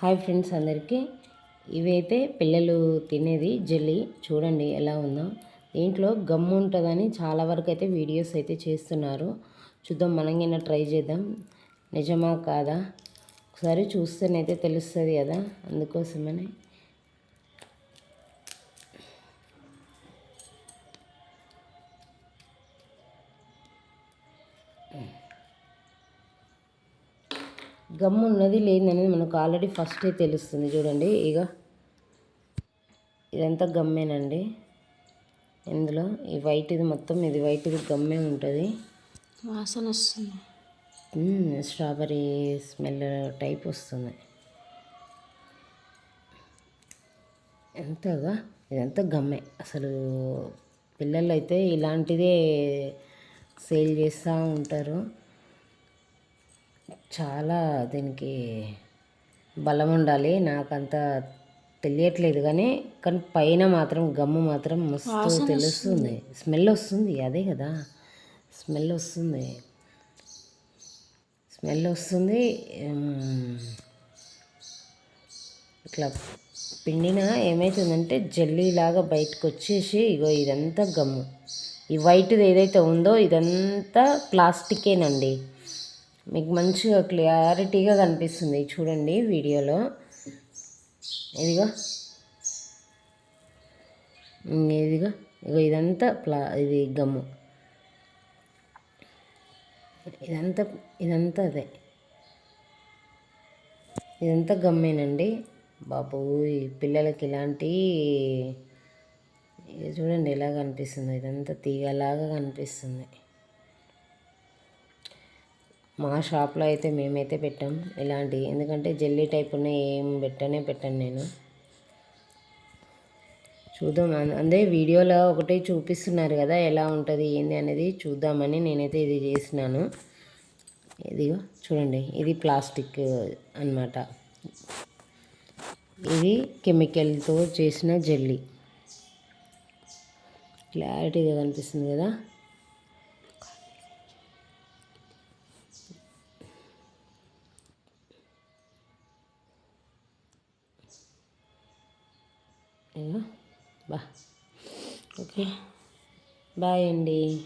Hi friends అందరికీ. ఇవైతే పిల్లలు తినేది జెల్లీ. చూడండి ఎలా ఉందో. దీంట్లో గమ్ము ఉంటుందని చాలా వరకు అయితే వీడియోస్ అయితే చేస్తున్నారు. చూద్దాం మనం ట్రై చేద్దాం. నిజమా కాదా? ఒకసారి చూస్తేనైతే తెలుస్తుంది కదా అందుకోసమని. గమ్ము ఉన్నది లేదనేది మనకు ఆల్రెడీ ఫస్టే తెలుస్తుంది. చూడండి ఇక ఇదంతా గమ్మేనండి. ఇందులో ఈ వైట్ ఇది మొత్తం ఇది వైట్ ఇది గమ్మే ఉంటుంది. వాసన వస్తుంది. స్ట్రాబెరీ స్మెల్ టైప్ వస్తుంది. ఎంతగా? ఇదంతా గమ్మే. అసలు పిల్లలు అయితే ఇలాంటిదే సేల్ చేస్తూ ఉంటారు. చాలా దీనికి బలం ఉండాలి. నాకు అంత తెలియట్లేదు కానీ కానీ పైన మాత్రం గమ్ము మాత్రం మస్తు తెలుస్తుంది. స్మెల్ వస్తుంది అదే కదా. స్మెల్ వస్తుంది. స్మెల్ వస్తుంది ఇట్లా పిండిన ఏమవుతుందంటే జల్లీలాగా బయటకు వచ్చేసి ఇగో ఇదంతా గమ్ము. ఈ వైట్ది ఏదైతే ఉందో ఇదంతా ప్లాస్టికేనండి. మీకు మంచిగా క్లారిటీగా కనిపిస్తుంది చూడండి వీడియోలో. ఇదిగో. ఇదిగో. ఇగో ఇదంతా ప్లా ఇది గమ్ము. ఇదంతా ఇదంతా అదే. ఇదంతా గమ్మేనండి. బాబు పిల్లలకి ఇలాంటి చూడండి ఎలా కనిపిస్తుంది. ఇదంతా తీగలాగా కనిపిస్తుంది. మా షాప్లో అయితే మేమైతే పెట్టాం ఇలాంటివి. ఎందుకంటే జెల్లీ టైప్ ఉన్న ఏం పెట్టనే పెట్టాను నేను. చూద్దాం. అదే వీడియోలో ఒకటి చూపిస్తున్నారు కదా ఎలా ఉంటుంది ఏంది అనేది చూద్దామని నేనైతే ఇది చేసినాను. ఇదిగో చూడండి ఇది ప్లాస్టిక్ అనమాట ఇది కెమికల్తో చేసిన జెల్లీ. క్లారిటీగా కనిపిస్తుంది కదా? బా. ఓకే. బాయ్ అండి.